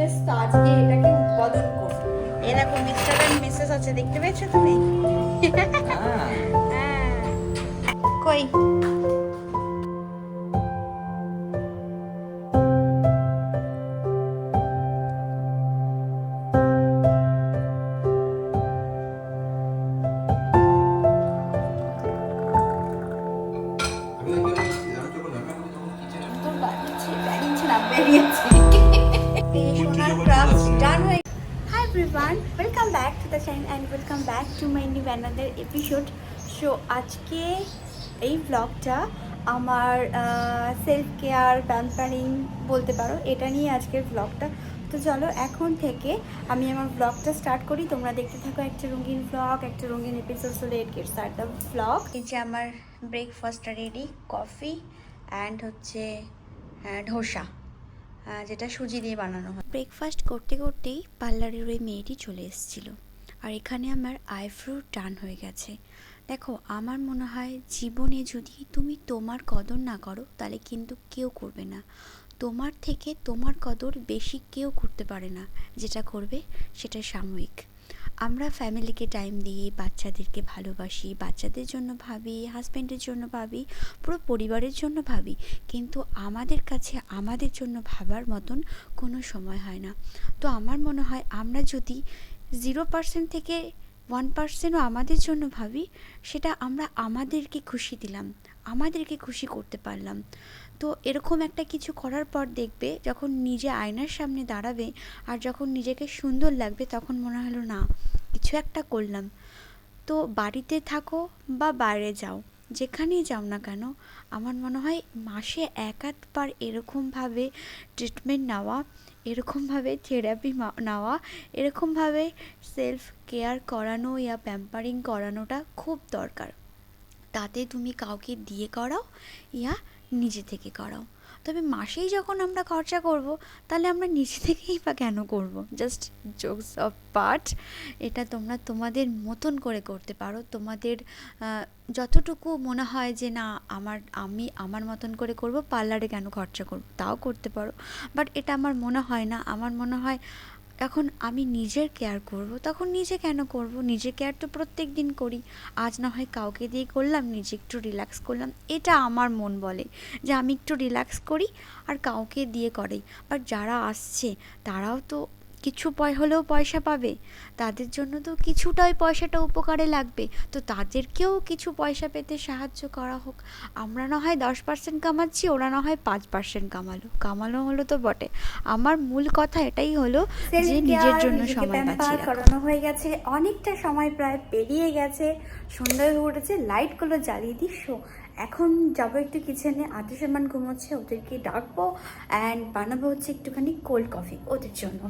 তো আজকে এটাকে উদ্বোধন করব। এরকম মিস্টার অ্যান্ড মিসেস আছে দেখতে পেয়েছ তুমি? হ্যাঁ। কই? তো বেরিয়েছি সোনার ক্রাফট ডান হয়ে hi everyone welcome back to the channel and welcome back to my new episode so আজকে এই ব্লগটা আমার সেলফ কেয়ার প্যাম্পারিং বলতে পারো, এটা নিয়ে আজকের ব্লগটা তো চলো এখন থেকে আমি আমার ব্লগটা স্টার্ট করি। তোমরা দেখতে থাকো একটা রঙিন ব্লগ একটা রঙিন episode let get start the blog এই যে আমার ব্রেকফাস্টটা রেডি কফি অ্যান্ড হচ্ছে ধোসা। যেটা সুজি দিয়ে বানানো হয়। ব্রেকফাস্ট করতে করতেই পার্লারের ওই মেয়েটি চলে এসেছিল। আর এখানে আমার আইফ্রু টান হয়ে গেছে। দেখো, আমার মনে হয় জীবনে যদি তুমি তোমার কদর না করো, তাহলে কিন্তু কেউ করবে না। তোমার থেকে তোমার কদর বেশি কেউ করতে পারে না। যেটা করবে, সেটা সাময়িক। আমরা ফ্যামিলিকে টাইম দিই, বাচ্চাদেরকে ভালোবাসি, বাচ্চাদের জন্য ভাবি, হাজব্যান্ডের জন্য ভাবি, পুরো পরিবারের জন্য ভাবি। কিন্তু আমাদের কাছে আমাদের জন্য ভাবার মতন কোনো সময় হয় না। তো আমার মনে হয় আমরা যদি জিরো পার্সেন্ট থেকে ওয়ান পার্সেন্টও আমাদের জন্য ভাবি, সেটা আমরা আমাদেরকে খুশি দিলাম। আমাদেরকে খুশি করতে পারলাম। তো এরকম একটা কিছু করার পর দেখবে যখন নিজে আয়নার সামনে দাঁড়াবে আর যখন নিজেকে সুন্দর লাগবে তখন মনে হলো, না, কিছু একটা করলাম। তো বাড়িতে থাকো বা বাইরে যাও, যেখানেই যাও না কেন, আমার মনে হয় মাসে এক আধবার এরকমভাবে ট্রিটমেন্ট নেওয়া, এরকমভাবে থেরাপি নেওয়া, এরকমভাবে সেলফ কেয়ার করানো, ইয়া প্যাম্পারিং করানোটা খুব দরকার। তাতে তুমি কাউকে দিয়ে করাও ইয়া নিজে থেকে করাও। তবে মাসেই যখন আমরা খরচা করব, তাহলে আমরা নিজে থেকেই বা কেন করব? জাস্ট জোকস অফ পার্ট এটা তোমরা তোমাদের মতন করে করতে পারো। তোমাদের যতটুকু মনে হয় যে না, আমার, আমি আমার মতন করে করব, পার্লারে কেন খরচা করব? তাও করতে পারো। বাট এটা আমার মনে হয় না। আমার মনে হয় এখন আমি নিজের কেয়ার করব, তখন নিজে কেন করব? নিজে কেয়ার তো প্রত্যেক দিন করি। আজ না হয় কাউকে দিয়ে করলাম, নিজে একটু রিল্যাক্স করলাম। এটা আমার মন বলে যে আমি একটু রিল্যাক্স করি আর কাউকে দিয়ে করাই। বাট যারা আসছে, তারাও তো কিছু পয় হলেও পয়সা পাবে। তাদের জন্য তো কিছুটাই পয়সাটা উপকারে লাগবে। তো তাদেরকেও কিছু পয়সা পেতে সাহায্য করা হোক। আমরা না হয় দশ পার্সেন্ট কামাচ্ছি ওরা না হয় পাঁচ পার্সেন্ট কামালো। কামালো হলো তো বটে। আমার মূল কথা এটাই হলো যে নিজের জন্য সময় বাঁচিয়ে করানো হয়ে গেছে। অনেকটা সময় প্রায় পেরিয়ে গেছে। সন্ধ্যা হয়ে উঠেছে। লাইটগুলো জ্বালিয়ে দিস। এখন যাব একটু কিচেনে আত্মসম্মান ঘুমোচ্ছে, ওদেরকে ডাকবো অ্যান্ড বানাবো হচ্ছে একটুখানি কোল্ড কফি ওদের জন্য।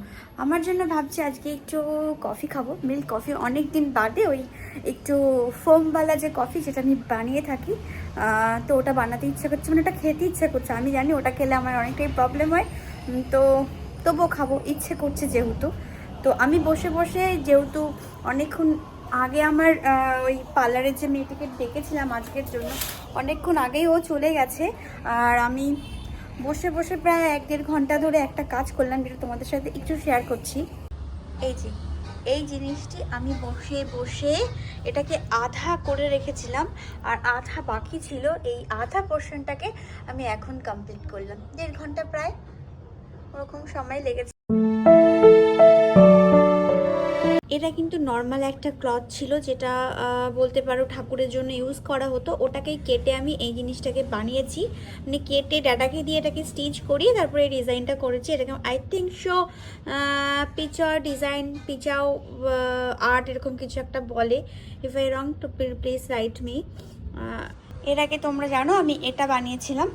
আমার জন্য ভাবছি আজকে একটু কফি খাব। মিল্ক কফি অনেক দিন বাদে ওই একটু ফোমওয়ালা যে কফি যেটা আমি বানিয়ে থাকি তো ওটা বানাতে ইচ্ছে করছে মানে ওটা খেতে ইচ্ছে করছে। আমি জানি ওটা খেলে আমার অনেকটাই প্রবলেম হয়। তো তবুও খাব, ইচ্ছে করছে যেহেতু। তো আমি বসে বসে যেহেতু অনেকক্ষণ আগে আমার ওই পার্লারের যে মেয়েটিকে ডেকেছিলাম আজকের জন্য অনেকক্ষণ আগেই ও চলে গেছে। আর আমি বসে বসে প্রায় এক দেড় ঘণ্টা ধরে একটা কাজ করলাম যেটা তোমাদের সাথে একটু শেয়ার করছি। এই যে, এই জিনিসটি আমি বসে বসে এটাকে আধা করে রেখেছিলাম আর আধা বাকি ছিল। এই আধা পোর্শনটাকে আমি এখন কমপ্লিট করলাম। দেড় ঘণ্টা প্রায়, ওরকম সময় লেগেছে। কিন্তু নর্মাল একটা ক্লথ ছিল যেটা বলতে পারো ঠাকুরের জন্য ইউজ করা হতো। ওটাকেই কেটে আমি এই জিনিসটাকে বানিয়েছি। মানে কেটে ডাটাকে দিয়ে এটাকে স্টিচ করিয়ে তারপরে এই ডিজাইনটা করেছি। এরকম I think show picture design পিচাও art এরকম কিছু একটা বলে। If I wrong to please write me এর আগে তোমরা জানো, আমি এটা বানিয়েছিলাম।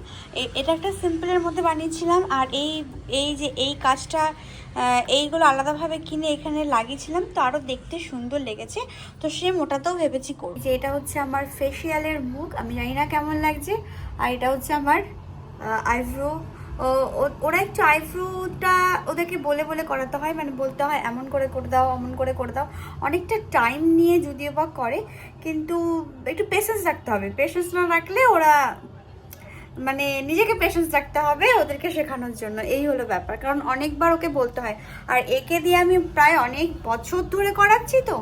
এটা একটা সিম্পলের মধ্যে বানিয়েছিলাম, আর এই এই যে এই কাজটা এইগুলো আলাদাভাবে কিনে এখানে লাগিয়েছিলাম, তো আরও দেখতে সুন্দর লেগেছে। তো সে মোটাতেও ভেবেছি করব। যে এটা হচ্ছে আমার ফেসিয়ালের মুখ, আমি জানি না কেমন লাগছে, আর এটা হচ্ছে আমার আইব্রো ওরা একটু আইব্রোটা ওদেরকে বলে বলে করাতে হয় মানে বলতে হয়, এমন করে করে দাও এমন করে করে দাও। অনেকটা টাইম নিয়ে যদিও বা করে, কিন্তু একটু পেশেন্স রাখতে হবে। পেশেন্স না রাখলে ওরা মানে নিজেকে পেশেন্স রাখতে হবে ওদেরকে শেখানোর জন্য। এই হলো ব্যাপার। কারণ অনেকবার ওকে বলতে হয়, আর একে দিয়ে আমি প্রায় অনেক বছর ধরে করাচ্ছি তো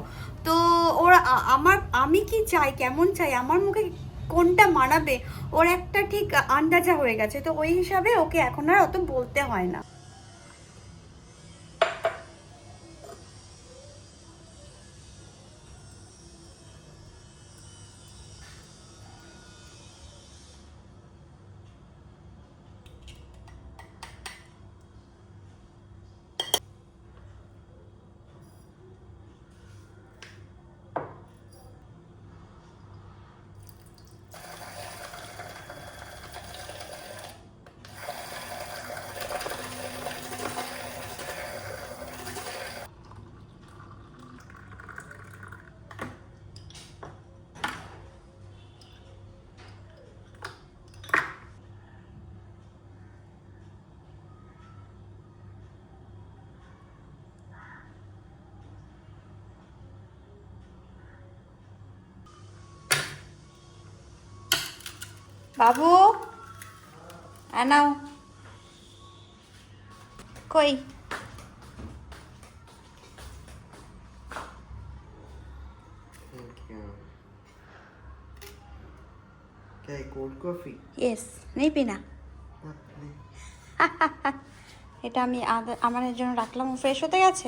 তো ওরা আমার, আমি কি চাই, কেমন চাই, আমার মুখে কোনটা মানাবে? ওর একটা ঠিক আন্দাজা হয়ে গেছে, তো ওই হিসাবে ওকে এখন আর অত বলতে হয় না। বাবু? আনাও কই? কফি ইয়েস নেই না। এটা আমি আমার জন্য রাখলাম ফ্রেশ হতে গেছে?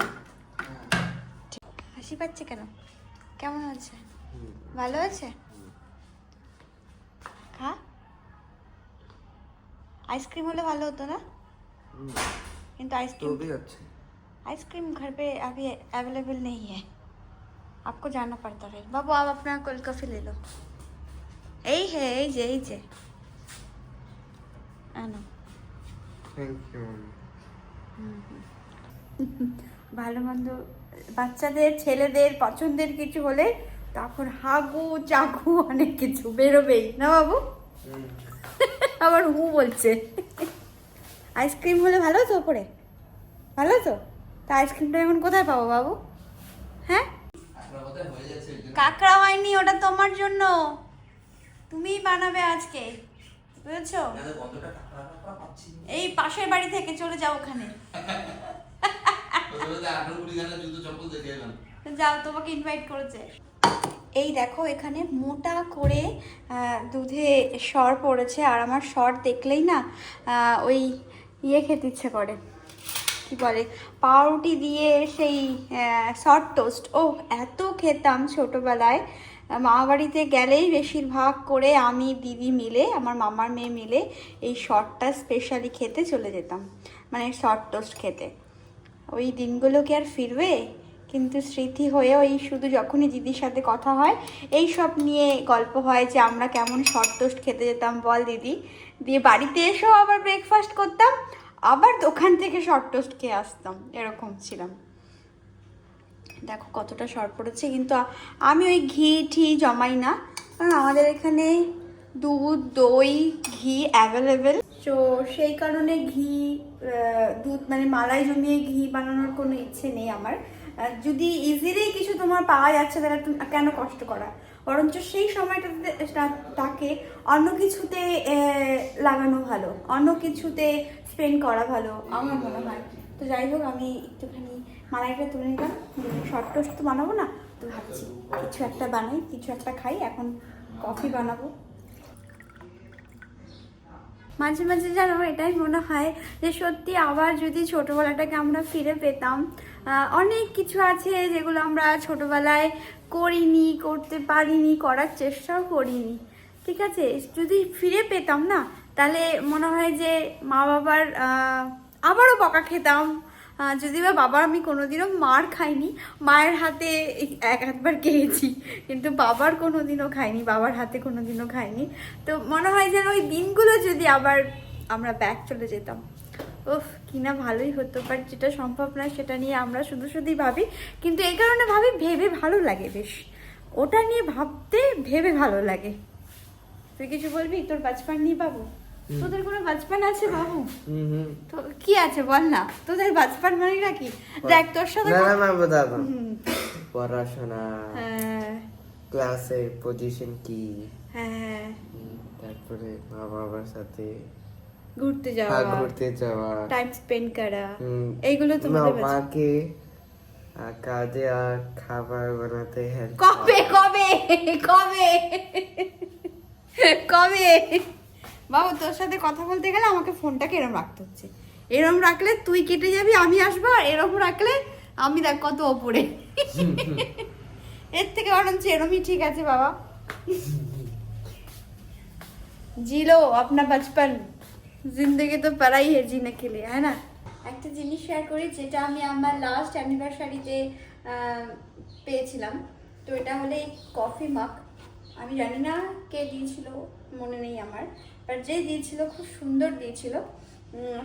হাসি পাচ্ছে কেন? কেমন আছে ভালো আছে? খা। आइसक्रीम হলে ভালো হতো না কিন্তু तो आइसक्रीम भी अच्छे आइसक्रीम घर पे अभी अवेलेबल नहीं है आपको जाना पड़ता है बाबू आप अपना कोल्ड कॉफी ले लो এই হে এই যে এই যে আনো थैंक यू ভালো মন্দ বাচ্চাদের ছেলেদের পছন্দের কিছু হলে তখন হাগু চাগু অনেক কিছু বেরোবেই না বাবু আবার হু বলছে। আইসক্রিম হলে ভালো তো ওপরে? ভালো তো তা আইসক্রিমটা এখন কোথায় পাবো বাবু? হ্যাঁ? কাঁকড়া হয়নি ওটা তোমার জন্য। তুমিই বানাবে আজকে বুঝেছ? এই পাশের বাড়ি থেকে চলে যাও ওখানে। যাও তোমাকে ইনভাইট করেছে। এই দেখো, এখানে মোটা করে দুধে সর পড়েছে, আর আমার সর দেখলেই না ওই ইয়ে খেতে ইচ্ছে করে। কি বলে? পাউরুটি দিয়ে সেই শর্ট টোস্ট ও এত খেতাম ছোটোবেলায়। মা বাড়িতে গেলেই বেশিরভাগ করে আমি, দিদি মিলে, আমার মামার মেয়ে মিলে এই শর্টটা স্পেশালি খেতে চলে যেতাম। মানে শর্ট টোস্ট খেতে। ওই দিনগুলো কি আর ফিরবে? কিন্তু স্মৃতি হয়ে ওই শুধু যখনই দিদির সাথে কথা হয়, এই সব নিয়ে গল্প হয় যে আমরা কেমন শর্ট খেতে যেতাম। বল দিদি, দিয়ে বাড়িতে এসেও আবার ব্রেকফাস্ট করতাম, আবার দোকান থেকে শর্ট টোস্ট খেয়ে আসতাম। এরকম ছিলাম। দেখো কতটা শর্ট পড়েছে, কিন্তু আমি ওই ঘি ঠি জমাই না। কারণ আমাদের এখানে দুধ, দই, ঘি অ্যাভেলেবেল তো সেই কারণে ঘি দুধ মানে মালাই জমিয়ে ঘি বানানোর কোনো ইচ্ছে নেই আমার। যদি ইজিলি কিছু তোমার পাওয়া যাচ্ছে, তাহলে কেন কষ্ট করা? বরঞ্চ সেই সময়টাতে তাকে অন্য কিছুতে লাগানো ভালো, অন্য কিছুতে স্পেন্ড করা ভালো, আমার মনে হয়। তো যাই হোক, আমি একটুখানি মালাইটা তুলে নিলাম। শর্ট টোস্ট তো বানাবো না? তো ভাবছি, কিছু একটা বানাই, কিছু একটা খাই, এখন কফি বানাবো। মাঝে মাঝে যেন এটাই মনে হয় যে সত্যি আবার যদি ছোটোবেলাটাকে আমরা ফিরে পেতাম অনেক কিছু আছে যেগুলো আমরা ছোটোবেলায় করিনি, করতে পারিনি, করার চেষ্টাও করিনি। ঠিক আছে? যদি ফিরে পেতাম না, তাহলে মনে হয় যে মা বাবার আবারও বকা খেতাম। যদি বা বাবার আমি কোনোদিনও মার খাইনি, মায়ের হাতে এক একবার খেয়েছি, কিন্তু বাবার কোনোদিনও খাইনি, বাবার হাতে কোনোদিনও খাইনি। তো মনে হয় যেন ওই দিনগুলো যদি আবার আমরা ব্যাক চলে যেতাম। উফ কিনা ভালোই হতো বাট যেটা সম্ভব না সেটা নিয়ে আমরা শুধু শুধুই ভাবি। কিন্তু এই কারণে ভাবি ভেবে ভালো লাগে বেশ। ওটা নিয়ে ভাবতে ভেবে ভালো লাগে। তুই কিছু বলবি? তোর বাচপান নিয়ে বাবু তোদের কোনো বাচপান আছে বাবু? তো কি আছে বল না তোদের বাচপান মানে নাকি দেখ তোর সাথে না না দাদা। পড়াশোনা। হ্যাঁ। ক্লাসে পজিশন কি? হ্যাঁ, হ্যাঁ। তারপরে মা বাবার সাথে ঘুরতে যাওয়া। হ্যাঁ, ঘুরতে যাওয়া। টাইম স্পেন্ড করা। এইগুলো তোমাদের মাকে কাজে আর খাবার বানাতে হেল্প কবে কবে? কবে? কবে? বাবু, তোর সাথে কথা বলতে গেলে আমাকে ফোনটাকে এরম রাখতে হচ্ছে? এরম রাখলে তুই কেটে যাবি, আমি আসব, আর এরম রাখলে আমি দেখ কত ওপরে। এর থেকে বরঞ্চ এরমই ঠিক আছে বাবা। জিলো, আপনা বচপন জিন্দগি তো পড়াই হে জিনে লিয়ে হ্যাঁ না? একটা জিনিস শেয়ার করি, যেটা আমি আমার লাস্ট অ্যানিভার্সারিতে পেয়েছিলাম। তো এটা হলে কফি মাগ আমি জানি না কে দিয়েছিল। মনে নেই আমার। বাট যে দিয়েছিল খুব সুন্দর দিয়েছিল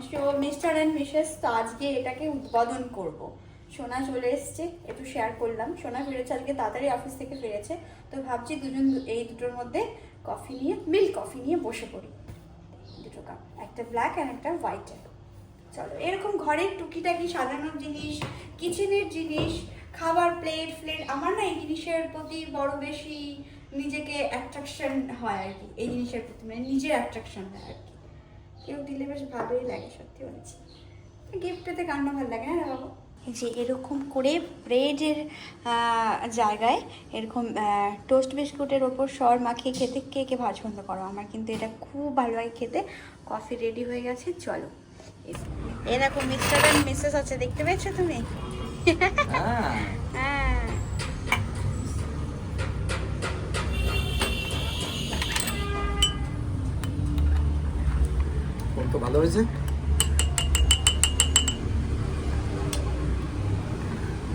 সো মিস্টার অ্যান্ড মিসেস তো আজকে এটাকে উদ্বোধন করব। সোনা চলে এসছে, একটু শেয়ার করলাম। সোনা ফিরেছে আজকে, তাড়াতাড়ি অফিস থেকে ফিরেছে। তো ভাবছি দুজন এই দুটোর মধ্যে কফি নিয়ে মিল্ক কফি নিয়ে বসে পড়ি। দুটো কাপ একটা ব্ল্যাক অ্যান্ড একটা হোয়াইট চলো, এরকম ঘরের টুকিটাকি সাজানোর জিনিস কিচেনের জিনিস, খাবার প্লেট ফ্লেট আমার না এই জিনিসের প্রতি বড় বেশি নিজেকে অ্যাট্রাকশন হয় আর কি এই জিনিসের প্রতি মানে নিজের অ্যাট্রাকশন হয় আর কি। কেউ দিলে বেশ ভালোই লাগে সত্যি বলেছি। গিফট পেতে কান্ড ভালো লাগে না বাবু? যে এরকম করে ব্রেডের জায়গায় এরকম টোস্ট বিস্কুটের ওপর সর মাখিয়ে খেতে কে কে পছন্দ করো? আমার কিন্তু এটা খুব ভালো লাগে খেতে। কফি রেডি হয়ে গেছে চলো। এরকম মিস্টার অ্যান্ড মিসেস আছে দেখতে পেয়েছ তুমি? হ্যাঁ। তো ভালো হয়েছে।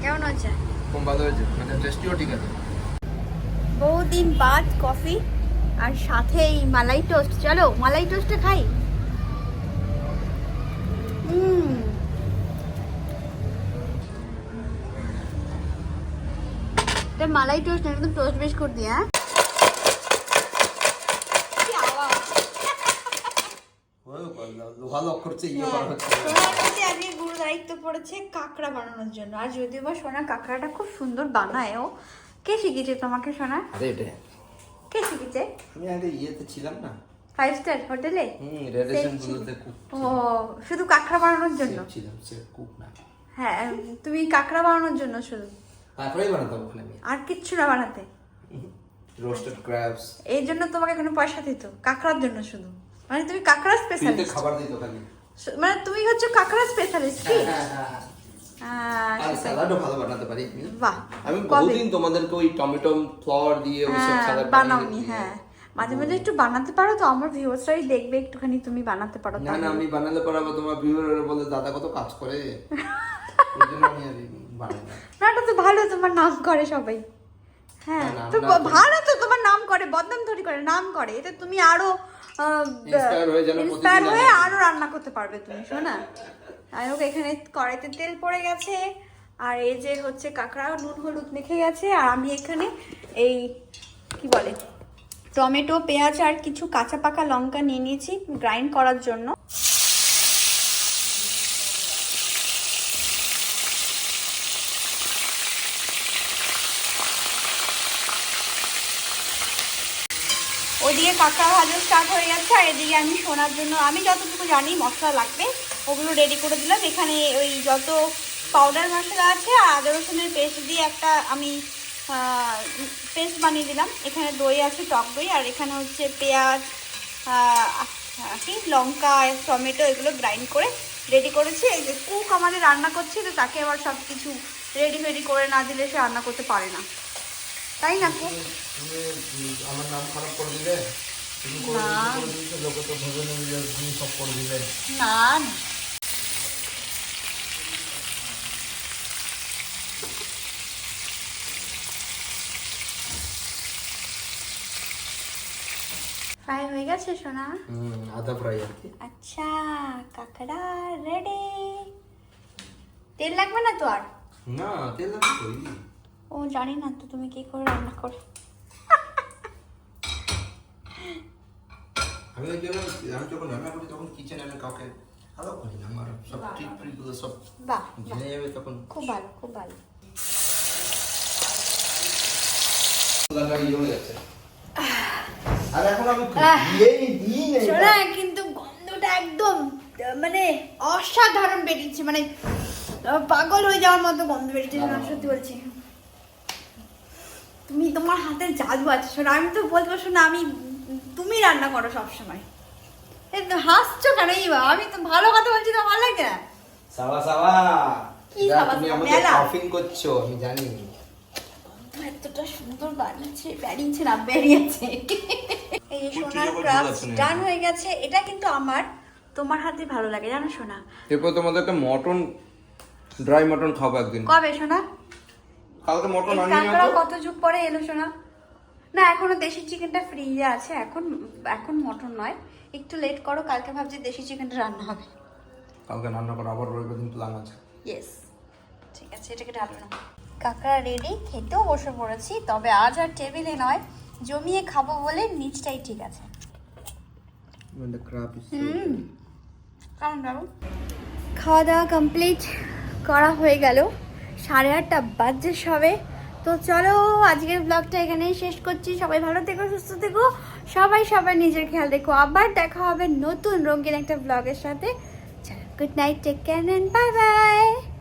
কেমন কোন ভালো হয়েছে মানে টেস্টিও ঠিক আছে। বহুদিন বাদ কফি আর সাথে এই মালাই টোস্ট চলো মালাই টোস্টটা খাই। হুম। এটা মালাই টোস্ট না একদম টোস্ট বিস্কুট দিয়ে হ্যাঁ কি আওয়াজ ইয়ে হ্যাঁ, সোনার আজকে গুরু দায়িত্ব পড়েছে কাঁকড়া বানানোর জন্য। আর যদিও বা সোনা কাঁকড়াটা খুব সুন্দর বানায় ও কে শিখেছে তোমাকে সোনা? আরে এটা কে শিখেছে আমি আগে ইয়েতে ছিলাম না। ফাইভ স্টার হোটেলে? হুম রেডিয়েশন গুলোতে ও শুধু কাঁকড়া বানানোর জন্য? ছিলাম সে কুক না। হ্যাঁ তুমি কাঁকড়া বানানোর জন্য শুধু? তারপরেই বানাতাম ওখানে আর কিচ্ছু না বানাতে? রোস্টেড ক্র্যাবস এই জন্য তোমাকে কোনো পয়সা দিত কাঁকড়ার জন্য শুধু? মানে তুমি কাঁকড়া স্পেশালিস্ট খাবার দিত খালি মানে তুমি হচ্ছে কাঁকড়া স্পেশালিস্ট কি? আহ, আর স্যালাডও ভালো বানাতে পারি বাহ আমি বহুদিন তোমাদেরকে ওই টমেটো ফ্লাওয়ার দিয়ে ওই সব বানাওনি হ্যাঁ। মাঝে মাঝে একটু বানাতে পারো তো আমার ভিউয়ার্সরাই দেখবে একটুখানি তুমি বানাতে পারো না না আমি বানালে পরে তোমার ভিউয়ার বলে দাদা কত কাজ করে? ওই জন্য আমি আর বানাই না। না তো ভালো তোমার নাম করে সবাই। হ্যাঁ তো। ভালো তো তোমার নাম করে বদনাম ধরি করে নাম করে। এটা তুমি আরও ইন্সপায়ার হয়ে রান্না আরও রান্না করতে পারবে তুমি শোনা যাই হোক এখানে কড়াইতে তেল পড়ে গেছে আর এই যে হচ্ছে কাঁকড়া নুন হলুদ মেখে গেছে আর আমি এখানে এই কি বলে টমেটো পেঁয়াজ আর কিছু কাঁচা পাকা লঙ্কা নিয়ে নিয়েছি গ্রাইন্ড করার জন্য। ওইদিকে কাঁকড়া ভাজা স্টার্ট হয়ে যাচ্ছে আর এদিকে আমি শোনার জন্য, আমি যতটুকু জানি মশলা লাগবে, ওগুলো রেডি করে দিলাম। এখানে ওই যত পাউডার মশলা আছে আর আদা, রসুনের পেস্ট দিয়ে একটা আমি পেস্ট বানিয়ে দিলাম। এখানে দই আছে, টক দই, আর এখানে হচ্ছে পেঁয়াজ কি? লঙ্কা, টমেটো, এগুলো গ্রাইন্ড করে রেডি করেছি। এই যে কুক আমাদের রান্না করছে, তো তাকে আবার সব কিছু রেডি ফেডি করে না দিলে সে রান্না করতে পারে না। তাই না তুমি আমার নাম খারাপ করে দিলে? তুমি করে না। দিলে করে দিলে লোকে তো ভেবে নেবে যে তুমি সব করে দিলে। না। না। ফ্রাই হয়ে গেছে সোনা? আদা ফ্রাই আর কি। আচ্ছা কাঁকড়া রেডি তেল লাগবে না তো আর? না তেল করি ও জানি না তো তুমি কি করে রান্না করে। আমি জন্য আমি যখন রান্না করি তখন কিচেনে আমি কাউকে ভালো করি না আমার সব ট্রিক ফ্রিকগুলো সব জেনে যাবে তখন। খুব ভালো খুব ভালো। রান্না যাচ্ছে আর এখন আমি দিয়েই দিই না শোনা কিন্তু গন্ধটা একদম মানে অসাধারণ বেরিয়েছে মানে পাগল হয়ে যাওয়ার মতো গন্ধ বেরিয়েছে সত্যি বলছি। তুমি তোমার হাতে জাদু আছে শোনা আমি তো বলব শোনা আমি তুমি রান্না করো সবসময়। হাসছো কেন? আমি তো ভালো কথা বলছি তো ভালো লাগে। না সাবা সাবা কি সাবা তুমি আমাকে কফিং করছ আমি জানি। এতটা সুন্দর বানিয়েছে বেরিয়েছে না বেরিয়েছে। এই যে সোনার ক্রাফট ডান হয়ে গেছে এটা কিন্তু আমার তোমার হাতে ভালো লাগে জানো সোনা এরপর তোমাদেরকে মটন ড্রাই মটন খাব একদিন। কবে সোনা কালকে মটন আনিয়ে কাঁকড়া কত যুগ পরে এলো সোনা না এখনও দেশি চিকেনটা ফ্রিজে আছে। এখন এখন মটন নয়। একটু লেট করো কালকে ভাবছি দেশি চিকেনটা রান্না হবে। কালকে রান্না করো আবার রবিবার দিন প্ল্যান আছে। ইয়েস ঠিক আছে এটাকে ঢালো না কাঁকড়া রেডি খেতেও বসে পড়েছি তবে আজ আর টেবিলে নয়। জমিয়ে খাব বলে নিচটাই ঠিক আছে। খাওয়া দাওয়া কমপ্লিট করা হয়ে গেল। সাড়ে আটটা বাজছে সবে। তো চলো, আজকের ব্লগটা এখানেই শেষ করছি। সবাই ভালো থেকো, সুস্থ থেকো। সবাই সবাই নিজের খেয়াল দেখো আবার দেখা হবে নতুন রঙিন একটা ব্লগের সাথে। Good night take care bye bye